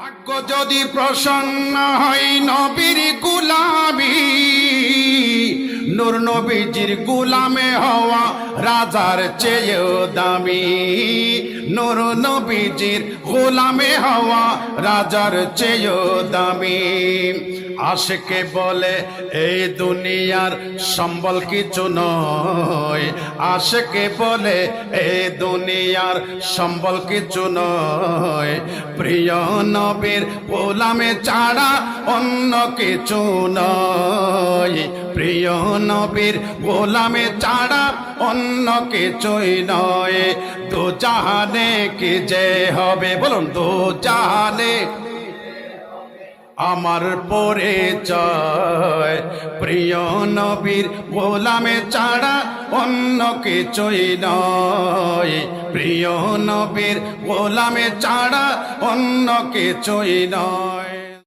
ভাগ্য যদি প্রসন্ন হয় নবীর গুলামি, নূর নবীজির গুলামে হওয়া রাজার চেয়েও দামি। নূর নবীজির গুলামে হওয়া রাজার চেয়েও দামি। আশেকে বলে, এই দুনিয়ার সম্বল কিছু নয়। আশেকে বলে, এই দুনিয়ার সম্বল কিছু নয়। প্রিয় নবীর গোলামে ছাড়া অন্য কিছু নয়। প্রিয় নবীর গোলামে ছাড়া অন্য কিছুই নয়। দু জাহানে কি যে হবে? বলুন, দু জাহানে আমার পরে চয় প্রিয় নবীর গোলামে ছাড়া অন্য কিছুই নয়। প্রিয় নবীর গোলামে ছাড়া অন্য কিছুই নয়।